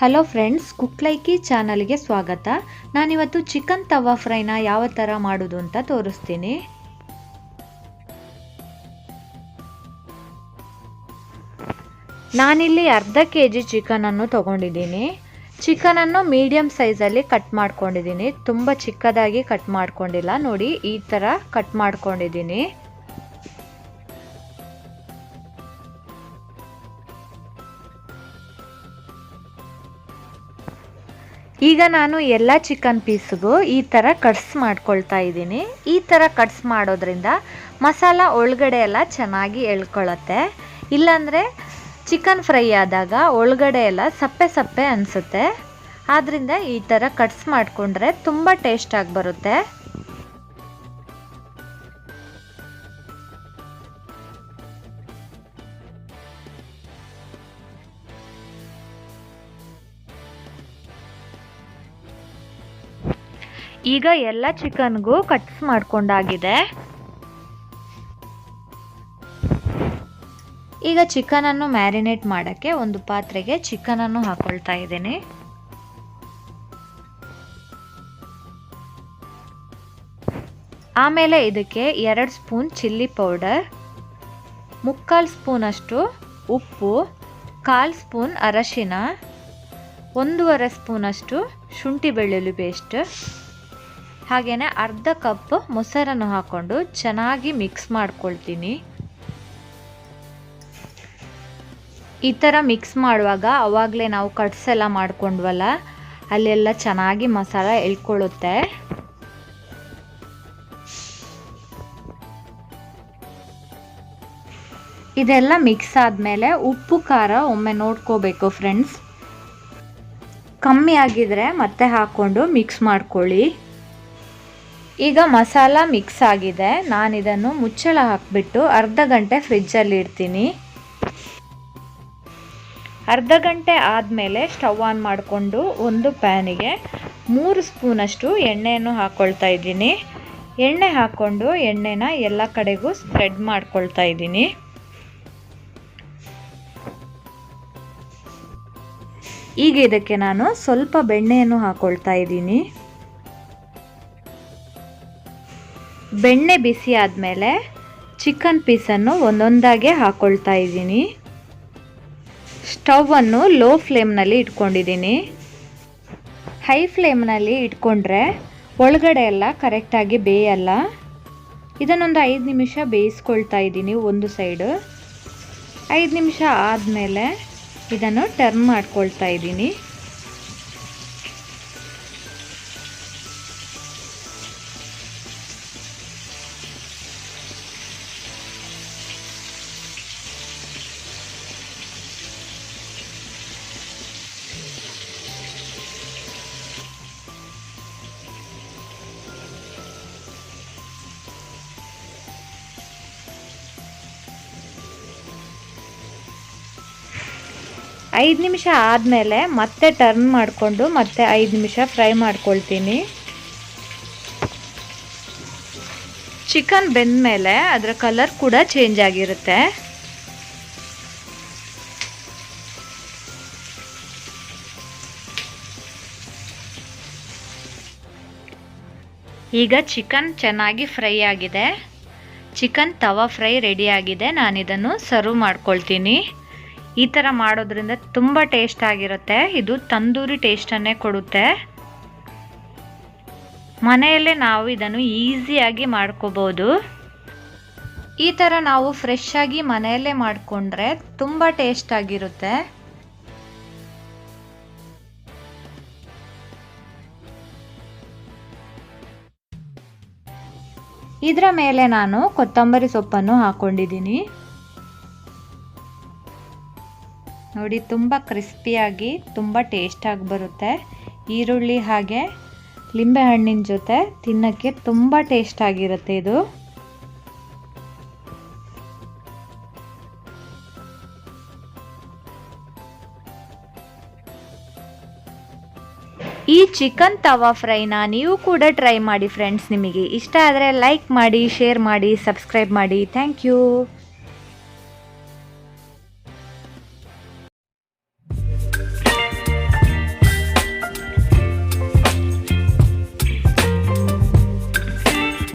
Hello friends ಕುಕ್ಲೈಕಿ ಚಾನಲ್ಗೆ ಸ್ವಾಗತ. ನಾನಿವತ್ತು ಚಿಕನ್ ತವಾ ಫ್ರೈನ ಯಾವ ಥರ ಮಾಡೋದು ಅಂತ ತೋರಿಸ್ತೀನಿ. ನಾನಿಲ್ಲಿ ಅರ್ಧ ಕೆ ಜಿ ಚಿಕನನ್ನು ತೊಗೊಂಡಿದ್ದೀನಿ. ಚಿಕನನ್ನು ಮೀಡಿಯಮ್ ಸೈಜಲ್ಲಿ ಕಟ್ ಮಾಡ್ಕೊಂಡಿದ್ದೀನಿ. ತುಂಬ ಚಿಕ್ಕದಾಗಿ ಕಟ್ ಮಾಡ್ಕೊಂಡಿಲ್ಲ. ನೋಡಿ, ಈ ಥರ ಕಟ್ ಮಾಡ್ಕೊಂಡಿದ್ದೀನಿ. ಈಗ ನಾನು ಎಲ್ಲ ಚಿಕನ್ ಪೀಸ್ಗೂ ಈ ಥರ ಕಟ್ಸ್ ಮಾಡ್ಕೊಳ್ತಾ ಇದ್ದೀನಿ. ಈ ಥರ ಕಟ್ಸ್ ಮಾಡೋದ್ರಿಂದ ಮಸಾಲ ಒಳಗಡೆ ಎಲ್ಲ ಚೆನ್ನಾಗಿ ಎಳ್ಕೊಳ್ಳುತ್ತೆ ಇಲ್ಲಾಂದರೆ ಚಿಕನ್ ಫ್ರೈ ಆದಾಗ ಒಳಗಡೆ ಎಲ್ಲ ಸಪ್ಪೆ ಸಪ್ಪೆ ಅನಿಸುತ್ತೆ. ಆದ್ದರಿಂದ ಈ ಥರ ಕಟ್ಸ್ ಮಾಡಿಕೊಂಡ್ರೆ ತುಂಬ ಟೇಸ್ಟಾಗಿ ಬರುತ್ತೆ. ಈಗ ಎಲ್ಲ ಚಿಕನ್ಗೂ ಕಟ್ಸ್ ಮಾಡ್ಕೊಂಡಾಗಿದೆ. ಈಗ ಚಿಕನನ್ನು ಮ್ಯಾರಿನೇಟ್ ಮಾಡೋಕ್ಕೆ ಒಂದು ಪಾತ್ರೆಗೆ ಚಿಕನನ್ನು ಹಾಕೊಳ್ತಾ ಇದ್ದೀನಿ. ಆಮೇಲೆ ಇದಕ್ಕೆ ಎರಡು ಸ್ಪೂನ್ ಚಿಲ್ಲಿ ಪೌಡರ್, ಮುಕ್ಕಾಲು ಸ್ಪೂನಷ್ಟು ಉಪ್ಪು, ಕಾಲು ಸ್ಪೂನ್ ಅರಶಿನ, ಒಂದೂವರೆ ಸ್ಪೂನಷ್ಟು ಶುಂಠಿ ಬೆಳ್ಳುಳ್ಳಿ ಪೇಸ್ಟ್ ಹಾಗೆಯೇ ಅರ್ಧ ಕಪ್ ಮೊಸರನ್ನು ಹಾಕ್ಕೊಂಡು ಚೆನ್ನಾಗಿ ಮಿಕ್ಸ್ ಮಾಡ್ಕೊಳ್ತೀನಿ. ಈ ಥರ ಮಿಕ್ಸ್ ಮಾಡುವಾಗ ಅವಾಗಲೇ ನಾವು ಕಟ್ಸೆಲ್ಲ ಮಾಡ್ಕೊಂಡ್ವಲ್ಲ, ಅಲ್ಲೆಲ್ಲ ಚೆನ್ನಾಗಿ ಮಸಾಲ ಎಳ್ಕೊಳ್ಳುತ್ತೆ. ಇದೆಲ್ಲ ಮಿಕ್ಸ್ ಆದಮೇಲೆ ಉಪ್ಪು, ಖಾರ ಒಮ್ಮೆ ನೋಡ್ಕೋಬೇಕು ಫ್ರೆಂಡ್ಸ್ ಕಮ್ಮಿ ಆಗಿದ್ರೆ ಮತ್ತೆ ಹಾಕ್ಕೊಂಡು ಮಿಕ್ಸ್ ಮಾಡ್ಕೊಳ್ಳಿ. ಈಗ ಮಸಾಲ ಮಿಕ್ಸ್ ಆಗಿದೆ. ನಾನಿದನ್ನು ಮುಚ್ಚಳ ಹಾಕಿಬಿಟ್ಟು ಅರ್ಧ ಗಂಟೆ ಫ್ರಿಜ್ಜಲ್ಲಿ ಇಡ್ತೀನಿ. ಅರ್ಧ ಗಂಟೆ ಆದಮೇಲೆ ಸ್ಟವ್ ಆನ್ ಮಾಡಿಕೊಂಡು ಒಂದು ಪ್ಯಾನಿಗೆ ಮೂರು ಸ್ಪೂನಷ್ಟು ಎಣ್ಣೆಯನ್ನು ಹಾಕ್ಕೊಳ್ತಾ ಇದ್ದೀನಿ. ಎಣ್ಣೆ ಹಾಕ್ಕೊಂಡು ಎಣ್ಣೆನ ಎಲ್ಲ ಕಡೆಗೂ ಸ್ಪ್ರೆಡ್ ಮಾಡ್ಕೊಳ್ತಾ ಇದ್ದೀನಿ. ಈಗ ಇದಕ್ಕೆ ನಾನು ಸ್ವಲ್ಪ ಬೆಣ್ಣೆಯನ್ನು ಹಾಕ್ಕೊಳ್ತಾ ಇದ್ದೀನಿ. ಬೆಣ್ಣೆ ಬಿಸಿ ಆದಮೇಲೆ ಚಿಕನ್ ಪೀಸನ್ನು ಒಂದೊಂದಾಗೆ ಹಾಕ್ಕೊಳ್ತಾ ಇದ್ದೀನಿ. ಸ್ಟವನ್ನು ಲೋ ಫ್ಲೇಮ್ನಲ್ಲಿ ಇಟ್ಕೊಂಡಿದ್ದೀನಿ. ಹೈ ಫ್ಲೇಮ್ನಲ್ಲಿ ಇಟ್ಕೊಂಡ್ರೆ ಒಳಗಡೆ ಎಲ್ಲ ಕರೆಕ್ಟಾಗಿ ಬೇಯಲ್ಲ. ಇದನ್ನೊಂದು ಐದು ನಿಮಿಷ ಬೇಯಿಸ್ಕೊಳ್ತಾ ಇದ್ದೀನಿ ಒಂದು ಸೈಡು. ಐದು ನಿಮಿಷ ಆದಮೇಲೆ ಇದನ್ನು ಟರ್ನ್ ಮಾಡ್ಕೊಳ್ತಾ ಇದ್ದೀನಿ. ಐದು ನಿಮಿಷ ಆದಮೇಲೆ ಮತ್ತೆ ಟರ್ನ್ ಮಾಡಿಕೊಂಡು ಮತ್ತೆ ಐದು ನಿಮಿಷ ಫ್ರೈ ಮಾಡ್ಕೊಳ್ತೀನಿ. ಚಿಕನ್ ಬೆಂದ ಮೇಲೆ ಅದರ ಕಲರ್ ಕೂಡ ಚೇಂಜ್ ಆಗಿರುತ್ತೆ. ಈಗ ಚಿಕನ್ ಚೆನ್ನಾಗಿ ಫ್ರೈ ಆಗಿದೆ. ಚಿಕನ್ ತವಾ ಫ್ರೈ ರೆಡಿ ಆಗಿದೆ. ನಾನಿದನ್ನು ಸರ್ವ್ ಮಾಡ್ಕೊಳ್ತೀನಿ. ಈ ಥರ ಮಾಡೋದ್ರಿಂದ ತುಂಬ ಟೇಸ್ಟ್ ಆಗಿರುತ್ತೆ. ಇದು ತಂದೂರಿ ಟೇಸ್ಟನ್ನೇ ಕೊಡುತ್ತೆ. ಮನೆಯಲ್ಲೇ ನಾವು ಇದನ್ನು ಈಸಿಯಾಗಿ ಮಾಡ್ಕೋಬೋದು. ಈ ಥರ ನಾವು ಫ್ರೆಶ್ ಆಗಿ ಮನೆಯಲ್ಲೇ ಮಾಡಿಕೊಂಡ್ರೆ ತುಂಬ ಟೇಸ್ಟ್ ಆಗಿರುತ್ತೆ. ಇದರ ಮೇಲೆ ನಾನು ಕೊತ್ತಂಬರಿ ಸೊಪ್ಪನ್ನು ಹಾಕೊಂಡಿದ್ದೀನಿ. ನೋಡಿ, ತುಂಬ ಕ್ರಿಸ್ಪಿಯಾಗಿ, ತುಂಬ ಟೇಸ್ಟಾಗಿ ಬರುತ್ತೆ. ಈರುಳ್ಳಿ ಹಾಗೆ ಲಿಂಬೆಹಣ್ಣಿನ ಜೊತೆ ತಿನ್ನೋಕ್ಕೆ ತುಂಬ ಟೇಸ್ಟಾಗಿರುತ್ತೆ ಇದು. ಈ ಚಿಕನ್ ತವಾ ಫ್ರೈನ ನೀವು ಕೂಡ ಟ್ರೈ ಮಾಡಿ ಫ್ರೆಂಡ್ಸ್ ನಿಮಗೆ. ಇಷ್ಟ ಆದರೆ ಲೈಕ್ ಮಾಡಿ, ಶೇರ್ ಮಾಡಿ, ಸಬ್ಸ್ಕ್ರೈಬ್ ಮಾಡಿ. Thank you.